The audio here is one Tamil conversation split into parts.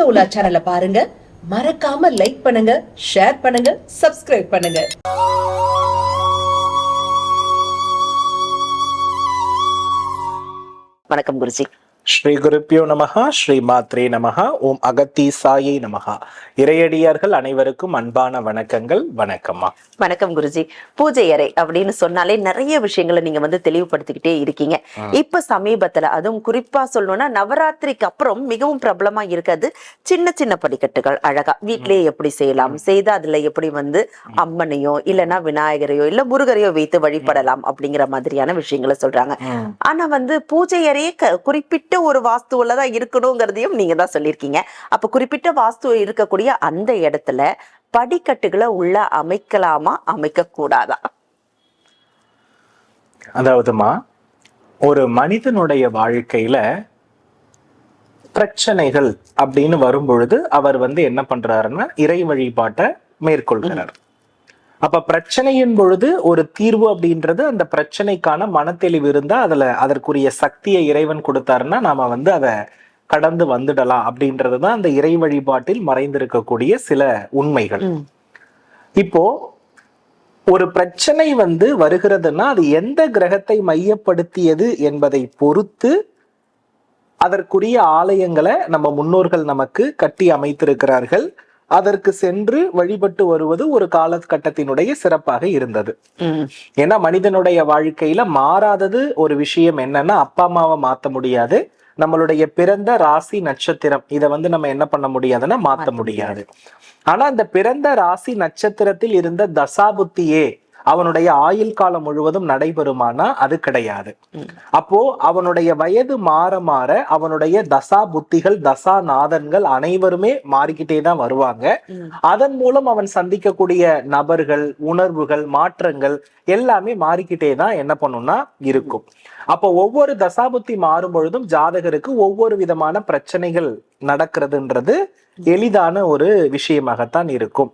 ஆன்மீக உலா சேனலை பாருங்க. மறக்காம லைக் பண்ணுங்க ஷேர் பண்ணுங்க சப்ஸ்கிரைப் பண்ணுங்க. வணக்கம் குருஜி. ஸ்ரீ குருப்பியோ நமகா ஸ்ரீ மாத்ரே நமகா ஓம் அகத்தீசாயை நமகா இறையடியார்கள் அனைவருக்கும் அன்பான வணக்கங்கள் வணக்கம்மா. வணக்கம் குருஜி. பூஜை அறை அப்படின்னு சொன்னாலே நிறைய விஷயங்களை நீங்க வந்து தெளிவுபடுத்திக்கிட்டே இருக்கீங்க. இப்ப சமீபத்துல அதுவும் குறிப்பா சொல்லணும்னா நவராத்திரிக்கு அப்புறம் மிகவும் பிரபலமா இருக்கிறது சின்ன சின்ன படிக்கட்டுகள் அழகா. வீட்லயே எப்படி செய்யலாம்? செய்து அதுல எப்படி வந்து அம்மனையோ இல்லைன்னா விநாயகரையோ இல்ல முருகரையோ வைத்து வழிபடலாம் அப்படிங்கிற மாதிரியான விஷயங்களை சொல்றாங்க. ஆனா வந்து பூஜை அறையே க- குறிப்பிட்ட ஒரு வாஸ்துவில் தான் இருக்கணுங்கிறதையும் நீங்கள் தான் சொல்லியிருக்கீங்க. அப்போ குறிப்பிட்ட வாஸ்து இருக்கக்கூடிய அந்த இடத்துல படிக்கட்டுகளை உள்ள அமைக்கலாமா? அமைக்கக்கூடாதா? அதாவதுமா ஒரு மனிதனுடைய வாழ்க்கையில பிரச்சனைகள் அப்படின்னு வரும்பொழுது அவர் வந்து என்ன பண்றாருன்னா இறை வழிபாட்டை மேற்கொள்கிறார். அப்ப பிரச்சனையின் பொழுது ஒரு தீர்வு அப்படின்றது அந்த பிரச்சனைக்கான மனத்தெளிவு இருந்தா அதுல அதற்குரிய சக்தியை இறைவன் கொடுத்தாருன்னா நாம வந்து அதை கடந்து வந்துடலாம் அப்படின்றதுதான் அந்த இறை வழிபாட்டில் மறைந்திருக்கக்கூடிய சில உண்மைகள். இப்போ ஒரு பிரச்சனை வந்து வருகிறதுன்னா அது எந்த கிரகத்தை மையப்படுத்தியது என்பதை பொறுத்து அதற்குரிய ஆலயங்களை நம்ம முன்னோர்கள் நமக்கு கட்டி அமைத்திருக்கிறார்கள் அதற்கு சென்று வழிபட்டு வருவது ஒரு காலகட்டத்தினுடைய சிறப்பாக இருந்தது. ஏன்னா மனிதனுடைய வாழ்க்கையில மாறாதது ஒரு விஷயம் என்னன்னா அப்பா அம்மாவை மாத்த முடியாது. நம்மளுடைய பிறந்த ராசி நட்சத்திரம். இதை வந்து நம்ம என்ன பண்ண முடியாதுன்னா மாத்த முடியாது. ஆனா அந்த பிறந்த ராசி நட்சத்திரத்தில் இருந்த தசாபுத்தியே அவனுடைய ஆயுள் காலம் முழுவதும் நடைபெறுமானா அது கிடையாது. அப்போ அவனுடைய வயது மாற மாற அவனுடைய தசா புத்திகள் தசா நாதன்கள் அனைவருமே மாறிக்கிட்டே தான் வருவாங்க. அதன் மூலம் அவன் சந்திக்கக்கூடிய நபர்கள் உணர்வுகள் மாற்றங்கள் எல்லாமே மாறிக்கிட்டே தான் என்ன பண்ணும்னா இருக்கும். அப்போ ஒவ்வொரு தசாபுத்தி மாறும் பொழுதும் ஜாதகருக்கு ஒவ்வொரு விதமான பிரச்சனைகள் நடக்கிறதுன்றது எளிதான ஒரு விஷயமாகத்தான் இருக்கும்.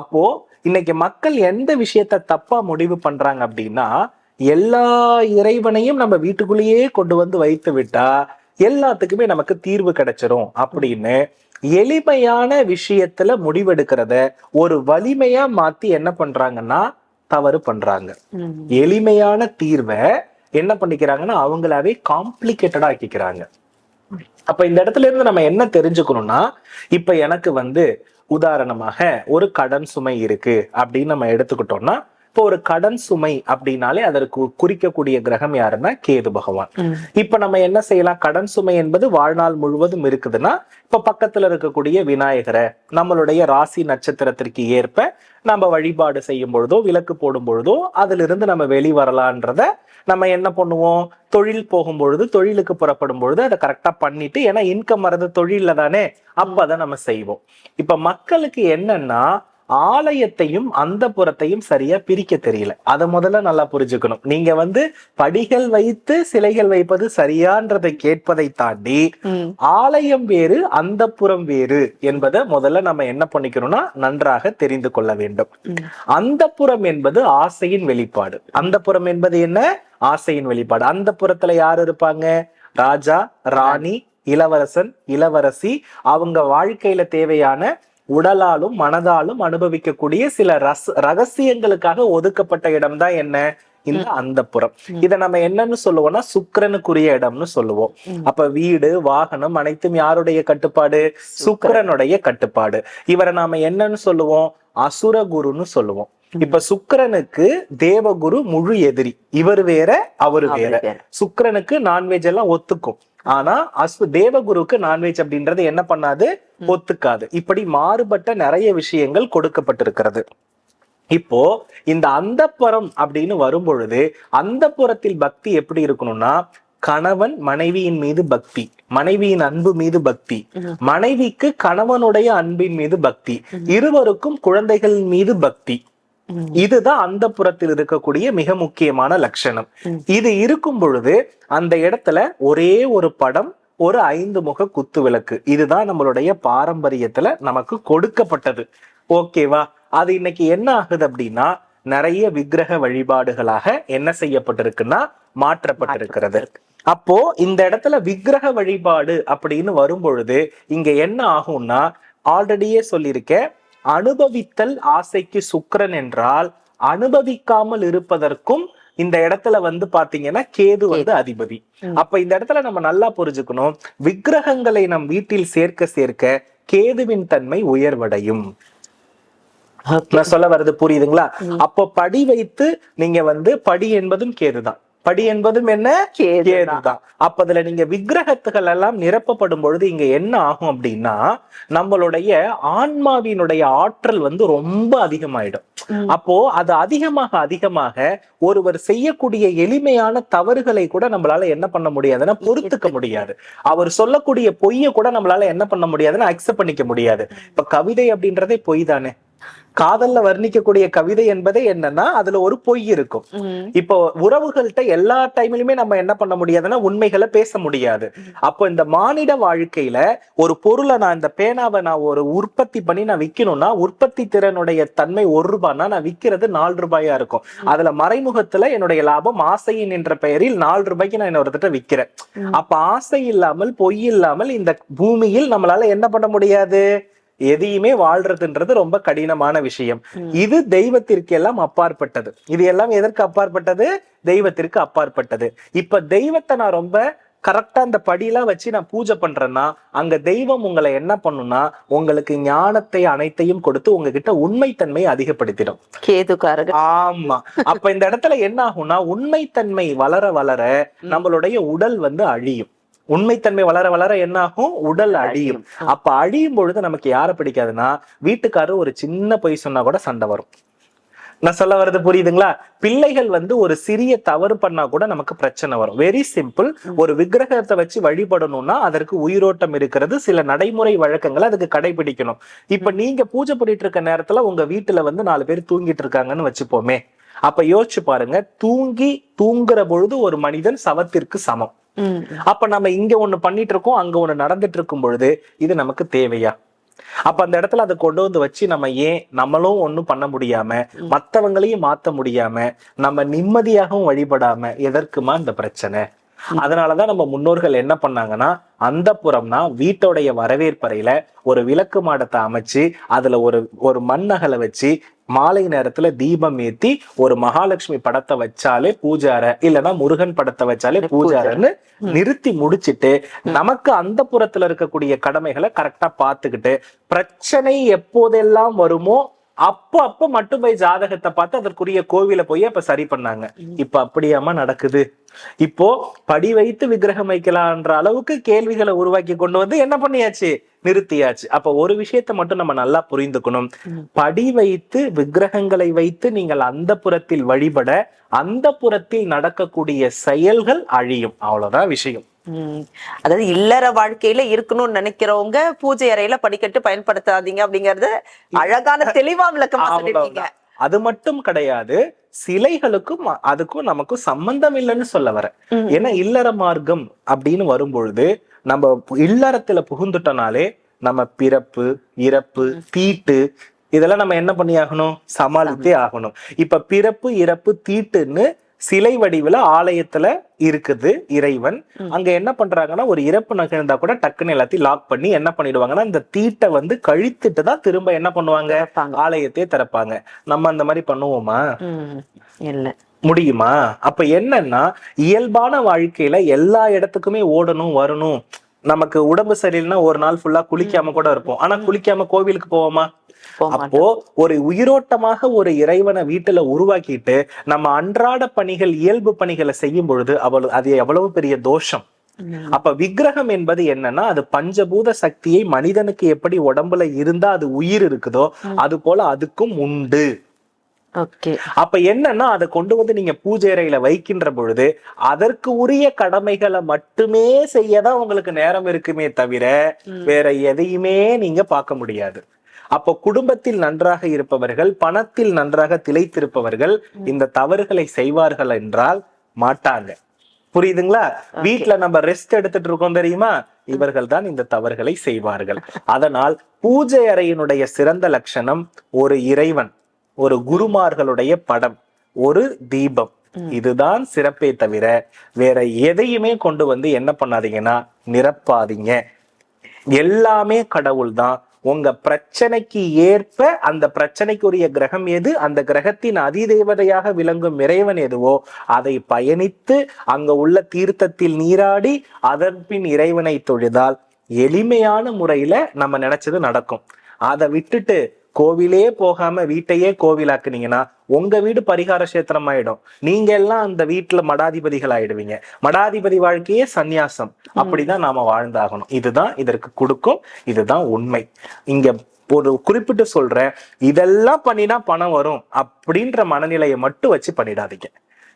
அப்போ இன்னைக்கு மக்கள் எந்த விஷயத்த தப்பா முடிவு பண்றாங்க அப்படின்னா எல்லா இறைவனையும் நம்ம வீட்டுக்குள்ளேயே கொண்டு வந்து வைத்து விட்டா எல்லாத்துக்குமே நமக்கு தீர்வு கிடைச்சிரும் அப்படின்னு எளிமையான விஷயத்துல முடிவெடுக்கிறத ஒரு வலிமையா மாத்தி என்ன பண்றாங்கன்னா தவறு பண்றாங்க. எளிமையான தீர்வை என்ன பண்ணிக்கிறாங்கன்னா அவங்களாவே காம்ப்ளிகேட்டடா ஆக்கிக்கிறாங்க அப்ப இந்த இடத்துல இருந்து நம்ம என்ன தெரிஞ்சுக்கணும்னா இப்ப எனக்கு வந்து உதாரணமாக ஒரு கடன் சுமை இருக்கு அப்படின்னு நம்ம எடுத்துக்கிட்டோம்னா இப்போ ஒரு கடன் சுமை அப்படின்னாலே அதற்கு குறிக்கக்கூடிய கிரகம் யாருன்னா கேது பகவான். இப்ப நம்ம என்ன செய்யலாம்? கடன் சுமை என்பது வாழ்நாள் முழுவதும் இருக்குதுன்னா இப்ப பக்கத்துல இருக்கக்கூடிய விநாயகரை நம்மளுடைய ராசி நட்சத்திரத்திற்கு ஏற்ப நம்ம வழிபாடு செய்யும் பொழுதோ விளக்கு போடும் பொழுதோ அதுல இருந்து நம்ம வெளி வரலான்றத நம்ம என்ன பண்ணுவோம்? தொழில் போகும் பொழுது தொழிலுக்கு புறப்படும் பொழுது அதை கரெக்டா பண்ணிட்டு ஏன்னா இன்கம் வர்றது தொழில்ல தானே? அப்ப அதை நம்ம செய்வோம். இப்ப மக்களுக்கு என்னன்னா ஆலயத்தையும் அந்த புறத்தையும் சரியா பிரிக்க தெரியல. அதை முதல்ல நல்லா புரிஞ்சுக்கணும். நீங்க வந்து படிகள் வைத்து சிலைகள் வைப்பது சரியான்றதை கேட்பதை தாண்டி. ஆலயம் வேறு அந்த புறம் வேறு என்பதை முதல்ல நம்ம என்ன பண்ணிக்கணும்னா நன்றாக தெரிந்து கொள்ள வேண்டும். அந்த புறம் என்பது ஆசையின் வெளிப்பாடு. அந்த புறம் என்பது என்ன? ஆசையின் வெளிப்பாடு. அந்த புறத்துல யார் இருப்பாங்க? ராஜா ராணி இளவரசன் இளவரசி அவங்க வாழ்க்கையில தேவையான உடலாலும் மனதாலும் அனுபவிக்கக்கூடிய சில ரச ரகசியங்களுக்காக ஒதுக்கப்பட்ட இடம் தான் என்ன? இந்த அந்த புறம் இத நம்ம என்னன்னு சொல்லுவோம்னா சுக்கிரனுக்குரிய இடம்னு சொல்லுவோம். அப்ப வீடு வாகனம் அனைத்தும் யாருடைய கட்டுப்பாடு? சுக்கிரனுடைய கட்டுப்பாடு. இவரை நாம என்னன்னு சொல்லுவோம்? அசுரகுருன்னு சொல்லுவோம். இப்ப சுக்கிரனுக்கு தேவகுரு முழு எதிரி. இவர் வேற அவரு வேற. அவரு வேற. சுக்கிரனுக்கு நான்வெஜ் எல்லாம் ஒத்துக்கும். ஆனா அசு தேவகுருக்கு நான்வெஜ் அப்படின்றது என்ன பண்ணாது? ஒத்துக்காது. இப்படி மாறுபட்ட நிறைய விஷயங்கள் கொடுக்கப்பட்டிருக்கிறது. இப்போ இந்த அந்தப்புறம் அப்படின்னு வரும் பொழுது அந்த புறத்தில் பக்தி எப்படி இருக்கணும்னா கணவன் மனைவியின் மீது பக்தி மனைவியின் அன்பு மீது பக்தி. மனைவிக்கு கணவனுடைய அன்பின் மீது பக்தி இருவருக்கும் குழந்தைகள் மீது பக்தி. இதுதான் அந்த புறத்தில் இருக்கக்கூடிய மிக முக்கியமான லட்சணம். இது இருக்கும் பொழுது அந்த இடத்துல ஒரே ஒரு படம் ஒரு ஐந்து முக குத்து விளக்கு. இதுதான் நம்மளுடைய பாரம்பரியத்துல நமக்கு கொடுக்கப்பட்டது. ஓகேவா அது இன்னைக்கு என்ன ஆகுது அப்படின்னா நிறைய விக்கிரக வழிபாடுகளாக என்ன செய்யப்பட்டிருக்குன்னா மாற்றப்பட்டிருக்கிறது. அப்போ இந்த இடத்துல விக்கிரக வழிபாடு அப்படின்னு வரும் பொழுது இங்க என்ன ஆகும்னா ஆல்ரெடியே சொல்லியிருக்கேன் அனுபவித்தல் ஆசைக்கு சுக்கிரன் என்றால் அனுபவிக்காமல் இருப்பதற்கும் இந்த இடத்துல வந்து பாத்தீங்கன்னா கேது வந்து அதிபதி. அப்ப இந்த இடத்துல நம்ம நல்லா புரிஞ்சுக்கணும். விக்கிரகங்களை நம் வீட்டில் சேர்க்க சேர்க்க கேதுவின் தன்மை உயர்வடையும். நான் சொல்ல வர்றது புரியுதுங்களா? அப்போ படி வைத்து நீங்க வந்து படி என்பதும் கேதுதான். படி என்பதும் என்ன? கேதுதான். அப்ப அதுல நீங்க விக்கிரகத்துகள் எல்லாம் நிரப்பப்படும் பொழுது இங்க என்ன ஆகும் அப்படின்னா நம்மளுடைய ஆன்மாவினுடைய ஆற்றல் வந்து ரொம்ப அதிகமாயிடும். அப்போ அது அதிகமாக அதிகமாக ஒருவர் செய்யக்கூடிய எளிமையான தவறுகளை கூட நம்மளால என்ன பண்ண முடியாதுன்னா பொறுத்துக்க முடியாது. அவர் சொல்லக்கூடிய பொய்யை கூட நம்மளால என்ன பண்ண முடியாதுன்னா அக்செப்ட் பண்ணிக்க முடியாது. இப்ப கவிதை அப்படின்றதே பொய் தானே? காதல்ல வர்ணிக்கக்கூடிய கவிதை என்பதே என்னன்னா அதுல ஒரு பொய் இருக்கும். இப்போ உறவுகள்கிட்ட எல்லா டைம்லயுமே நம்ம என்ன பண்ண முடியாதுன்னா உண்மைகளை பேச முடியாது. அப்போ இந்த மானிட வாழ்க்கையில ஒரு பொருளை நான் இந்த பேனாவை நான் ஒரு உற்பத்தி பண்ணி நான் விக்கணும்னா உற்பத்தி திறனுடைய தன்மை ஒரு ரூபாய்னா நான் விக்கிறது நாலு ரூபாயா இருக்கும். அதுல மறைமுகத்துல என்னுடைய லாபம் ஆசையின் என்ற பெயரில் நாலு ரூபாய்க்கு நான் இன்னொருத்திட்ட விக்கிறேன். ம். அப்ப ஆசை இல்லாமல் பொய் இல்லாமல் இந்த பூமியில் நம்மளால என்ன பண்ண முடியாது? எதையுமே வாழ்றதுன்றது ரொம்ப கடினமான விஷயம். இது தெய்வத்திற்கு எல்லாம் அப்பாற்பட்டது. இது எல்லாம் எதற்கு அப்பாற்பட்டது? தெய்வத்திற்கு அப்பாற்பட்டது. இப்ப தெய்வத்தை நான் ரொம்ப கரெக்டா அந்த படியெல்லாம் வச்சு நான் பூஜை பண்றேன்னா அங்க தெய்வம் உங்களை என்ன பண்ணும்னா உங்களுக்கு ஞானத்தை அனைத்தையும் கொடுத்து உங்ககிட்ட உண்மைத்தன்மை அதிகப்படுத்திடும். கேதுக்காரக ஆமா. அப்ப இந்த இடத்துல என்ன ஆகும்னா உண்மைத்தன்மை வளர வளர நம்மளுடைய உடல் வந்து அழியும். உண்மைத்தன்மை வளர வளர என்ன ஆகும் உடல் அழியும். அப்ப அழியும் பொழுது நமக்கு யாரை பிடிக்காதுன்னா வீட்டுக்காரர் ஒரு சின்ன பொய் சொன்னா கூட சண்டை வரும். நான் சொல்ல வர்றது புரியுதுங்களா? பிள்ளைகள் வந்து ஒரு சிறிய தவறு பண்ணா கூட நமக்கு பிரச்சனை வரும். வெரி சிம்பிள் ஒரு விக்கிரகத்தை வச்சு வழிபடணும்னா அதற்கு உயிரோட்டம் இருக்கிறது சில நடைமுறை வழக்கங்களை அதுக்கு கடைபிடிக்கணும். இப்ப நீங்க பூஜை பண்ணிட்டு இருக்க நேரத்துல உங்க வீட்டுல வந்து நாலு பேர் தூங்கிட்டு இருக்காங்கன்னு வச்சுப்போமே. அப்ப யோசிச்சு பாருங்க. தூங்கி தூங்குற பொழுது ஒரு மனிதன் சவத்திற்கு சமம். அப்ப நம்ம இங்க ஒண்ணு பண்ணிட்டு இருக்கோம் அங்க ஒண்ணு நடந்துட்டு இருக்கும் பொழுது இது நமக்கு தேவையா? அப்ப அந்த இடத்துல அதை கொண்டு வந்து வச்சு நம்ம ஏன் நம்மளும் ஒண்ணும் பண்ண முடியாம மத்தவங்களையும் மாத்த முடியாம நம்ம நிம்மதியாகவும் வழிபடாம எதற்குமா இந்த பிரச்சனை? அதனாலதான் நம்ம முன்னோர்கள் என்ன பண்ணாங்கன்னா அந்த புறம்னா வீட்டோடைய வரவேற்பறையில ஒரு விளக்கு மாடத்தை அமைச்சு அதுல ஒரு ஒரு மண்ணகலை வச்சு மாலை நேரத்துல தீபம் ஏத்தி ஒரு மகாலட்சுமி படத்தை வச்சாலே பூஜார இல்லைன்னா முருகன் படத்தை வச்சாலே பூஜாரன்னு நிறுத்தி முடிச்சிட்டு நமக்கு அந்த புறத்துல இருக்கக்கூடிய கடமைகளை கரெக்டா பார்த்துக்கிட்டு பிரச்சனை எப்போதெல்லாம் வருமோ அப்போ அப்போ மட்டும் போய் ஜாதகத்தை பார்த்து அதற்குரிய கோவில போய் அப்ப சரி பண்ணாங்க. இப்ப அப்படியாமா நடக்குது. இப்போ படி வைத்து விக்கிரகம் வைக்கலான்ற அளவுக்கு கேள்விகளை உருவாக்கி கொண்டு வந்து என்ன பண்ணியாச்சு? நிறுத்தியாச்சு. அப்ப ஒரு விஷயத்தை மட்டும் நம்ம நல்லா புரிந்துக்கணும். படி வைத்து விக்கிரகங்களை வைத்து நீங்கள் அந்த புறத்தில் வழிபட அந்த புறத்தில் நடக்கக்கூடிய செயல்கள் அழியும். அவ்வளவுதான் விஷயம். அதாவது இல்லற வாழ்க்கையில இருக்கணும்னு நினைக்கிறவங்க பூஜை அறையில படிக்கட்டு பயன்படுத்தாதீங்க அப்படிங்கறது அழகான தெளிவா விளக்கமா சொல்லிருக்கீங்க. அது மட்டும் கிடையாது சிலைகளுக்கும் அதுக்கும் நமக்கும் சம்பந்தம் இல்லைன்னு சொல்ல வரேன். ம். ஏன்னா இல்லற மார்க்கம் அப்படின்னு வரும்பொழுது நம்ம இல்லறத்துல புகுந்துட்டனாலே நம்ம பிறப்பு இறப்பு தீட்டு இதெல்லாம் நம்ம என்ன பண்ணி ஆகணும் சமாளித்தே ஆகணும். இப்ப பிறப்பு இறப்பு தீட்டுன்னு சிலை வடிவுல ஆலயத்துல இருக்குது இறைவன். அங்க என்ன பண்றாங்கன்னா ஒரு இறப்பு நிகழ்ந்தா கூட டக்குன்னு எல்லாத்தையும் லாக் பண்ணி என்ன பண்ணிடுவாங்கன்னா இந்த தீட்டை வந்து கழித்துட்டு தான் திரும்ப என்ன பண்ணுவாங்க. ஆலயத்தையே திறப்பாங்க நம்ம அந்த மாதிரி பண்ணுவோமா. இல்ல முடியுமா அப்ப என்னன்னா இயல்பான வாழ்க்கையில எல்லா இடத்துக்குமே ஓடணும் வரணும் நமக்கு உடம்பு சரியில்லைன்னா ஒரு நாள் ஃபுல்லா குளிக்காம கூட இருப்போம். ஆனா குளிக்காம கோவிலுக்கு போவோமா. அப்போ ஒரு உயிரோட்டமாக ஒரு இறைவனை வீட்டுல உருவாக்கிட்டு நம்ம அன்றாட பணிகள் இயல்பு பணிகளை செய்யும் பொழுது அவ்வளவு அது எவ்வளவு பெரிய தோஷம். அப்ப விக்கிரகம் என்பது என்னன்னா அது பஞ்சபூத சக்தியை மனிதனுக்கு எப்படி உடம்புல இருந்தா அது உயிர் இருக்குதோ அது போல அதுக்கும் உண்டு. அப்ப என்னன்னா அதை கொண்டு வந்து நீங்க பூஜை அறையில வைக்கின்ற பொழுது அதற்கு உரிய கடமைகளை மட்டுமே செய்யதான் உங்களுக்கு நேரம் இருக்குமே தவிர. வேற எதையுமே நீங்க பார்க்க முடியாது. அப்போ குடும்பத்தில் நன்றாக இருப்பவர்கள் பணத்தில் நன்றாக திளைத்திருப்பவர்கள் இந்த தவறுகளை செய்வார்கள் என்றால் மாட்டாங்க. புரியுதுங்களா? வீட்ல நம்ம ரெஸ்ட் எடுத்துட்டு இருக்கோம் தெரியுமா? இவர்கள் தான் இந்த தவறுகளை செய்வார்கள். அதனால் பூஜை அறையினுடைய சிறந்த லட்சணம் ஒரு இறைவன். ஒரு குருமார்களுடைய படம் ஒரு தீபம். இதுதான் சிறப்பே தவிர வேற எதையுமே கொண்டு வந்து என்ன பண்ணாதீங்கன்னா நிரப்பாதீங்க. எல்லாமே கடவுள் தான் உங்க பிரச்சனைக்கு ஏற்ப அந்த பிரச்சனைக்குரிய கிரகம் எது? அந்த கிரகத்தின் அதிதேவதையாக விளங்கும் இறைவன் எதுவோ அதை பயணித்து அங்க உள்ள தீர்த்தத்தில் நீராடி அதன் பின் இறைவனை தொழுதால் எளிமையான முறையில நம்ம நினைச்சது நடக்கும். அதை விட்டுட்டு கோவிலே போகாம வீட்டையே கோவிலாக்குனீங்கன்னா உங்க வீடு பரிகார கஷேத்திரம் ஆயிடும் நீங்க எல்லாம் அந்த வீட்டுல மடாதிபதிகள் ஆயிடுவீங்க மடாதிபதி வாழ்க்கையே சந்நியாசம். அப்படிதான் நாம வாழ்ந்தாகணும். இதுதான் இதற்கு கொடுக்கும். இதுதான் உண்மை. இங்க ஒரு குறிப்பிட்டு சொல்றேன். இதெல்லாம் பண்ணினா பணம் வரும் அப்படின்ற மனநிலையை மட்டும் வச்சு பண்ணிடாதீங்க.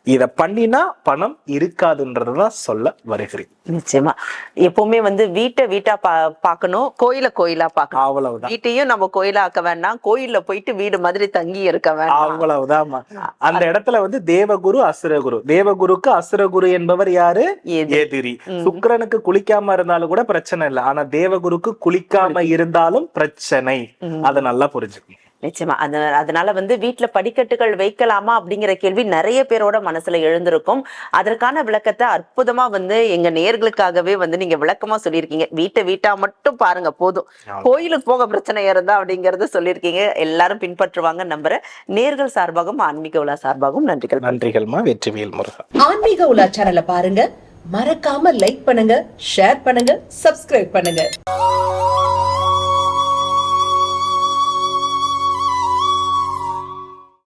இத பண்ணினா பணம் இருக்காதுன்றதுதான் சொல்ல வருகிறேன். நிச்சயமா. எப்பவுமே வந்து வீட்டை வீட்டா பா பார்க்கணும் கோயில கோயிலா பார்க்கணும். அவ்வளவுதான். வீட்டையும் நம்ம கோயிலா ஆக்க வேண்டாம் கோயில்ல போயிட்டு வீடு மாதிரி தங்கி இருக்க வேண்டாம். அவ்வளவுதான்மா அந்த இடத்துல வந்து தேவகுரு அசுரகுரு. தேவகுருக்கு அசுரகுரு என்பவர் யாரு. எதிரி. சுக்கிரனுக்கு குளிக்காம இருந்தாலும் கூட பிரச்சனை இல்லை. ஆனா தேவகுருக்கு குளிக்காம இருந்தாலும் பிரச்சனை. அதை நல்லா புரிஞ்சுக்கணும். நிச்சயமா. அது அதனால வந்து வீட்ல படிக்கட்டுகள் வைக்கலாமா அப்படிங்கிற கேள்வி நிறைய பேரோட மனசுல எழுந்திருக்கும். அதற்கான விளக்கத்தை அற்புதமா வந்து எங்க நேர்களுக்காகவே வந்து நீங்க விளக்கமா சொல்லியிருக்கீங்க. வீட்டை வீட்டா மட்டும் பாருங்க போதும். கோயிலுக்கு போக பிரச்சனை இருந்தா அப்படிங்கறத சொல்லியிருக்கீங்க. எல்லாரும் பின்பற்றுவாங்க நம்புறேன். நேர்கள் சார்பாகவும் ஆன்மீக உலா சார்பாகவும் நன்றிகள். நன்றிகள்மா. வெற்றிவேல் முருகா. ஆன்மீக உலா சேனலை பாருங்க. மறக்காம லைக் பண்ணுங்க ஷேர் பண்ணுங்க சப்ஸ்கிரைப் பண்ணுங்க.